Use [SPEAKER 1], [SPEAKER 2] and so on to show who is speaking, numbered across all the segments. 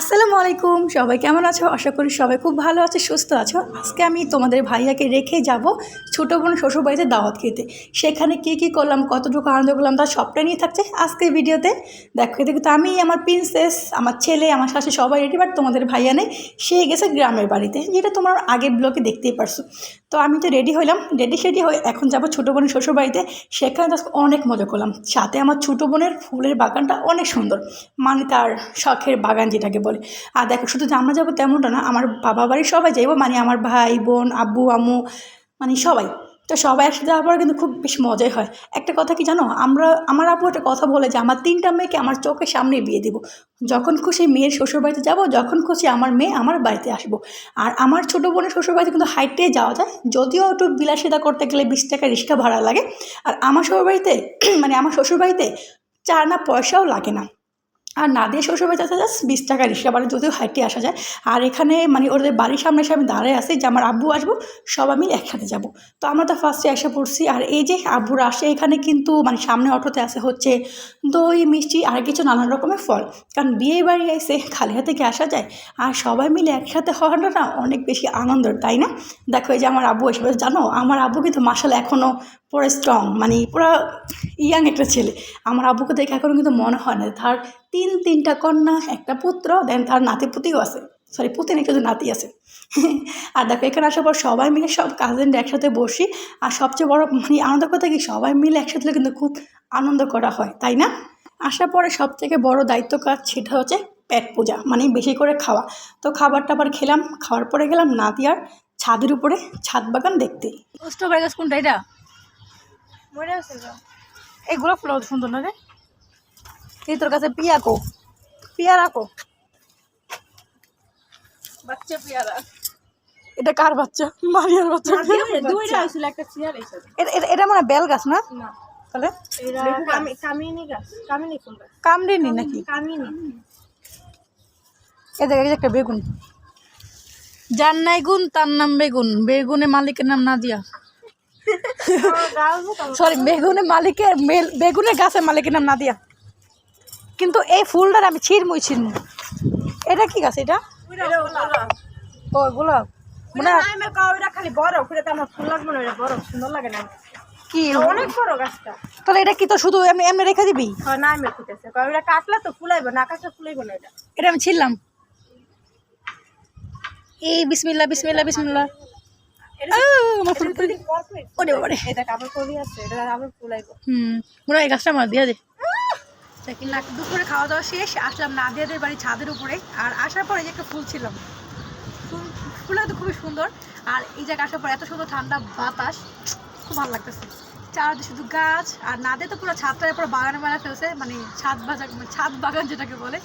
[SPEAKER 1] আসসালামু আলাইকুম। সবাই কেমন আছো? আশা করি সবাই খুব ভালো আছে, সুস্থ আছো। আজকে আমি তোমাদের ভাইয়াকে রেখে যাব ছোটো বোন শ্বশুরবাড়িতে দাওয়াত খেতে। সেখানে কী কী করলাম, কতটুকু আনন্দ করলাম, তার সবটাই নিয়ে থাকছে আজকের ভিডিওতে। দেখো এতে কিন্তু আমি, আমার প্রিন্সেস আমার ছেলে, আমার শাশু সবাই রেডি বাট তোমাদের ভাইয়া নেই। সে গেছে গ্রামের বাড়িতে। যেটা তোমার আগের ব্লগে দেখতেই পারছ। তো আমি তো রেডি হইলাম। রেডি সেডি হয়ে এখন যাব ছোটো বোনের শ্বশুরবাড়িতে। সেখানে তো অনেক মজা করলাম। সাথে আমার ছোটো বোনের ফুলের বাগানটা অনেক সুন্দর। মানে তার শখের বাগান যেটাকে আর দেখো, শুধু যে আমরা যাব তেমনটা না, আমার বাবা বাড়ির সবাই যাইবো মানে আমার ভাই, বোন, আব্বু, আম্মু মানে সবাই। তো সবাই একসাথে যাওয়ার পরে কিন্তু খুব বেশ মজাই হয়। একটা কথা কি জানো? আমরা, আমার আপু একটা কথা বলে যে, আমার তিনটা মেয়েকে আমার চোখের সামনে বিয়ে দেবো। যখন খুশি মেয়ের শ্বশুরবাড়িতে যাব, যখন খুশি আমার মেয়ে আমার বাড়িতে আসব। আর আমার ছোটো বোনের শ্বশুরবাড়িতে কিন্তু হাইটে যাওয়া যায়। যদিও একটু বিলাসিতা করতে গেলে বিশ টাকা রিক্সা ভাড়া লাগে। আর আমার শ্বশুরবাড়িতে মানে আমার শ্বশুরবাড়িতে চার না পয়সাও লাগে না। আর না দিয়ে শ্বশুরবাড়িতে আসা জাস্ট বিশ টাকা রিক্সা ভাড়া যদিও হাইটে আসা যায়। আর এখানে মানে ওদের বাড়ির সামনে এসে আমি দাঁড়ায় আছি, যে আমার আব্বু আসব সবাই মিলে একসাথে যাব। তো আমরা তো ফার্স্টে এসে পড়ছি। আর এই যে আব্বুরা আসে, এখানে কিন্তু মানে সামনে অটোতে আসে হচ্ছে দই, মিষ্টি আর কিছু নানান রকমের ফল। কারণ বিয়ে বাড়ি এসে খালি হাতে কি আসা যায়? আর সবাই মিলে একসাথে হওয়াটা না অনেক বেশি আনন্দের, তাই না? দেখো এই যে আমার আব্বু এসে জানো, আমার আব্বু কিন্তু মাসাল এখনও পুরো স্ট্রং মানে পুরো ইয়াং একটা ছেলে। আমার আব্বুকে দেখে এখনও কিন্তু মনে হয় না তার তিন, তিনটা কন্যা, একটা পুত্র দেন তার নাতি পুতিও আছে সরি পুতি শুধু নাতি আছে। আর দেখো, এখানে আসার পর সবাই মিলে সব কাজিনরা একসাথে বসি। আর সবচেয়ে বড় মানে আনন্দ কথা কি, সবাই মিলে একসাথে কিন্তু খুব আনন্দ করা হয়, তাই না? আসার পরে সব থেকে বড় দায়িত্ব কাজ সেটা হচ্ছে পেট পূজা মানে বেশি করে খাওয়া। তো খাবার টাবার খেলাম, খাওয়ার পরে গেলাম নাদিয়ার ছাদের উপরে ছাদ বাগান দেখতে। কোনটা, এটা? গোলাপ ফুল সুন্দর না রে? এই তোর কাছে পিয়া কো। পিয়া রাখো।
[SPEAKER 2] বাচ্চা পেয়ারা
[SPEAKER 1] এটা কার বাচ্চা? মারিয়ার বাচ্চা।
[SPEAKER 2] দুইটা একটা চেয়ার এসে
[SPEAKER 1] এটা এটা- এটা মানে বেল গাছ না?
[SPEAKER 2] না।
[SPEAKER 1] তাহলে?
[SPEAKER 2] কামিনী গাছ। কামিনী ফুল গাছ।
[SPEAKER 1] কামড়েনি নাকি?
[SPEAKER 2] কামিনী।
[SPEAKER 1] এ দেখ একটা বেগুন। যার নাই গুণ তার নাম বেগুন। বেগুনে মালিকের নাম নাদিয়া।
[SPEAKER 2] গাছ
[SPEAKER 1] সরি বেগুনে মালিকের মেল- বেগুনের গাছের মালিকের নাম নাদিয়া। কিন্তু এই ফুলটার আমি ছিড়মুই ছিড়মু এটা কি গাছ এটা? ও গোলাপ। মানে
[SPEAKER 2] খালি বড় তো আমার ফুল লাগবে না এটা বড় সুন্দর লাগে না।
[SPEAKER 1] কি?
[SPEAKER 2] অনেক বড় গাছটা।
[SPEAKER 1] তাহলে এটা কি তো শুধু এমনি এমনি রেখে দিবি?
[SPEAKER 2] হয় না আমি ফুটেছে ওটা কাটলে তো ফুলাইবো না কাটলে ফুলাইবো না এটা।
[SPEAKER 1] এটা আমি এই বিসমিল্লা বিসমিল্লা বিসমিল্লা আমার ফুল ফুল। ওরে
[SPEAKER 2] এটা কাপড় করি আছে এটা আবার ফুলাইবো।
[SPEAKER 1] হুম মনে হয় এই গাছটা আমার দিয়ে দে। দুপুরে খাওয়া দাওয়া শেষ আসলাম নাদিয়াদের বাড়ি ছাদের উপরে আর আসার পরে যে একটা ফুল ছিলাম ফুল ফুলটা তো খুবই সুন্দর আর এই জায়গায় আসার পর এত সুন্দর ঠান্ডা বাতাস খুব ভালো লাগতেছে। চারদিকে শুধু গাছ আর নাদে তো পুরো ছাদটার পুরো বাগানে বানা ফেলছে মানে ছাদ বাজার মানে ছাদ বাগান যেটাকে বলে।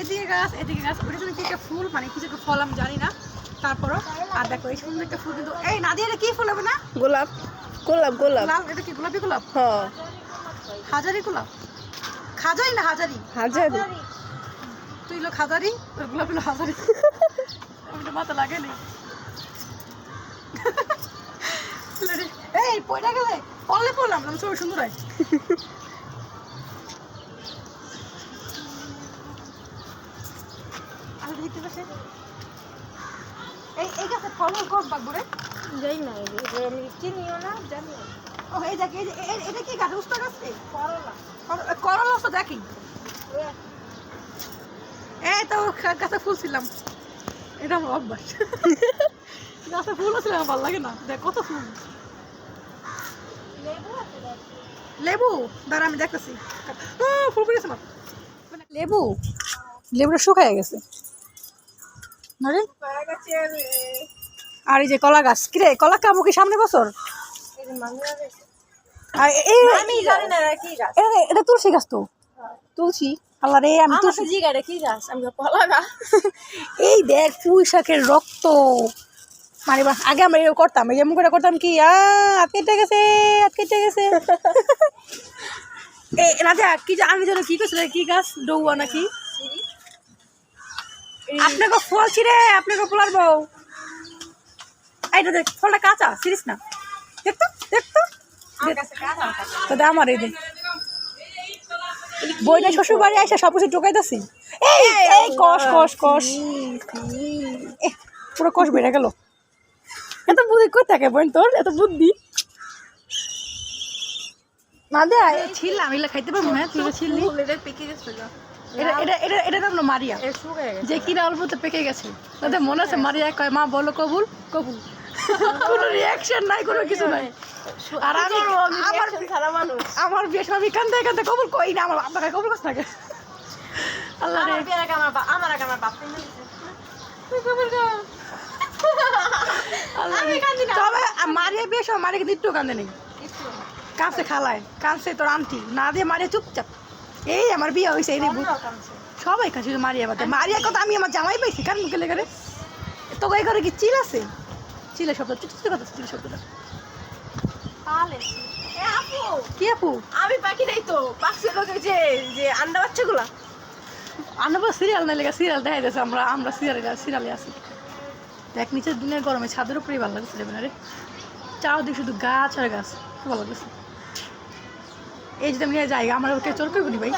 [SPEAKER 1] এদিকে গাছ এদিকে গাছ ওটা কিন্তু কি একটা ফুল মানে কিছু একটা ফল আমি জানি না। তারপরও আর দেখো এই সুন্দর একটা ফুল কিন্তু এই নাদিয়া এটা কি ফুল হবে না?
[SPEAKER 2] গোলাপ গোলাপ গোলাপ।
[SPEAKER 1] লাল এটা কি গোলাপি গোলাপ?
[SPEAKER 2] হ্যাঁ।
[SPEAKER 1] হাজারি গোলাপ? খাজারি না হাজারি?
[SPEAKER 2] হাজার।
[SPEAKER 1] তুই লো খাজারি ওই গোলাপ হলো হাজারি। আমি তো মাথা লাগে নি। এই পয়টা গেলে? পড়লে পড়লাম আমি সবাই সুন্দর হয়। এই এই গাছে ফল কম পাকবো রে?
[SPEAKER 2] যাই না আমি চিনিও না জানি
[SPEAKER 1] ও এই দেখ এটা কি গাছ? উস্তা গাছ রে? এই তো গাছে ফুল ছিলাম। এটা আমার অভ্যাস। গাছে ফুলও আমার ভালো লাগে না। দেখ কত ফুল। লেবু? দাঁড়া আমি দেখতেছি। ফুল না। লেবু? লেবুটা শুকায় গেছে। আরে এই যে কলা গাছ। কিরে কলা কামু কি সামনে বছর?
[SPEAKER 2] এটা
[SPEAKER 1] তুলসী গাছ তো। তুলসী আল্লাহ রে আমি
[SPEAKER 2] তো জিগা এটা কি গাছ? আমি গাছ
[SPEAKER 1] এই দেখ পুঁই শাকের রক্ত। মানে আগে আমরা এরকম করতাম এই যেমন করে করতাম কি? আ আটকেটে গেছে আটকেটে গেছে। এই রাজা কি আমি যেন কি করছিল কি গাছ? ডৌয়া নাকি? আপনাকে ফল ছিঁড়ে আপনাকে পোলার বউ এইটা দেখ ফলটা কাঁচা সিরিস না। দেখতো দেখতো। তো। দে আমার এই দে বইটা শ্বশুর বাড়ি আইসা সব কিছু টোকাইতেছি এ এই এই কষ কষ কষ। পুরো কষ বেড়ে গেল। এত বুদ্ধি কই থাকে বোন তোর? এত বুদ্ধি। না দে ছিলাম এগুলো খাইতে পারব না তুই ছিললি
[SPEAKER 2] এটা পেকে গেছে গা।
[SPEAKER 1] এটা এটা এটা এটা নাম মারিয়া।
[SPEAKER 2] এ শুকায় গেছে।
[SPEAKER 1] যে কিনা অল্পতে পেকে গেছে। তাদের মনে আছে মারিয়া কয় মা বলো কবুল? কবুল। কোনো রিয়াকশন নাই কোনো কিছু নাই। আর আমি আমার
[SPEAKER 2] Reaction ছাড়া মানুষ।
[SPEAKER 1] আমার বিয়ে সময় আমি কান্দে কান্দে কবুল কই না আমার কবুল করছে নাকি আল্লাহ রে।
[SPEAKER 2] আমার আমার আমার বাপ কবুল কর। না।
[SPEAKER 1] তবে মারিয়া কিন্তু একটু কান্দে নেই কাঁদছে খালায়। কাঁদছে তোর আন্টি। না দিয়ে মারিয়া চুপচাপ। এই আমার বিয়ে হয়েছে এই। সবাই কাছে মারিয়া বাদে মারিয়া কথা আমি আমার জামাই পাইছি কার মুখে লেগে রে? তো এই ঘরে কি চিল আছে? চিলের শব্দ চিলের শব্দটা। কি আপু?
[SPEAKER 2] আমি পাখি নাই তো পাখি লোকের যে যে আন্ডা বাচ্চাগুলা।
[SPEAKER 1] আনব সিরিয়াল লেগে সিরিয়াল দেখা যাচ্ছে আমরা আমরা সিরিয়ালে সিরিয়ালে আছি। দেখ নিচের গরমে ছাদের উপরেই ভালো লাগছে রে রে চারদিক শুধু গাছ আর গাছ ভালো লাগছে। এই যদি আমি যাই আমার ওকে চোর করব ভাই?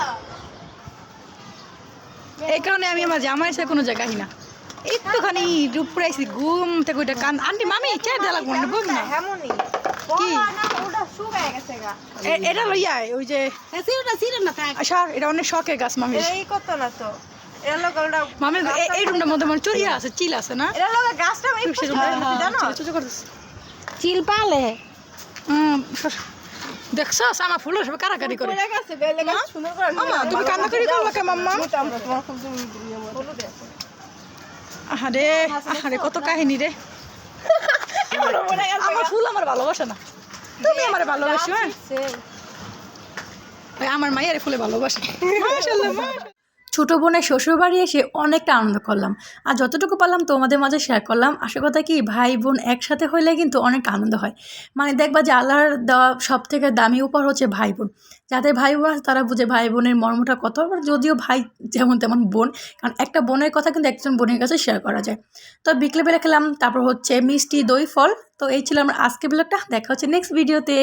[SPEAKER 1] এই কারণে আমি আমার জামাই সে কোনো জায়গায় না। একটুখানি আইসি ঘুম থেকে ওইটা কান আন্টি মামি চাই দেওয়া লাগবো না বুঝ না।
[SPEAKER 2] হেমনি
[SPEAKER 1] কি? এটা লইয়া ওই যে
[SPEAKER 2] সিরনা সিরনা থাক।
[SPEAKER 1] আচ্ছা এটা অনেক শখের গাছ মামি
[SPEAKER 2] এই কত না তো? এর
[SPEAKER 1] মামি এই রুমটার মধ্যে মানে চুরিয়া আছে চিল আছে না?
[SPEAKER 2] গাছটা
[SPEAKER 1] চুচু করতেছে।
[SPEAKER 2] চিল পালে?
[SPEAKER 1] দেখছ আমার ফুল সব কারাকারি করে।
[SPEAKER 2] পড়ে গেছে বেলে গাছ সুন্দর করে
[SPEAKER 1] মামা তুমি কান্না করে করল কে মাম্মা?
[SPEAKER 2] আমরা তোমার খুব হলুদ আছে
[SPEAKER 1] আহারে আহারে কত কাহিনী রে। আমার ফুল আমার ভালোবাসে না। তুমি আমার ভালোবাসো হ্যাঁ? আমার মায়ের ফুলে ভালোবাসে। মাশাআল্লাহ। ছোট বোনের শ্বশুর বাড়ি এসে অনেকটা আনন্দ করলাম। আর যতটুকু পারলাম তোমাদের মাঝে শেয়ার করলাম। আশা কথা কি, ভাই বোন একসাথে হইলে কিন্তু অনেক আনন্দ হয়। মানে দেখবা যে আল্লাহর দেওয়া সব থেকে দামি উপহার হচ্ছে ভাই বোন। যাদের ভাই বোন আছে তারা বুঝে ভাই বোনের মর্মটা কত যদিও ভাই যেমন তেমন বোন, কারণ একটা বোনের কথা কিন্তু একজন বোনের কাছে শেয়ার করা যায়। তো বিকেলে বেলা খেলাম, তারপর হচ্ছে মিষ্টি দই ফল। তো এই ছিল আমার আজকে ব্লগটা দেখা হচ্ছে নেক্সট ভিডিওতে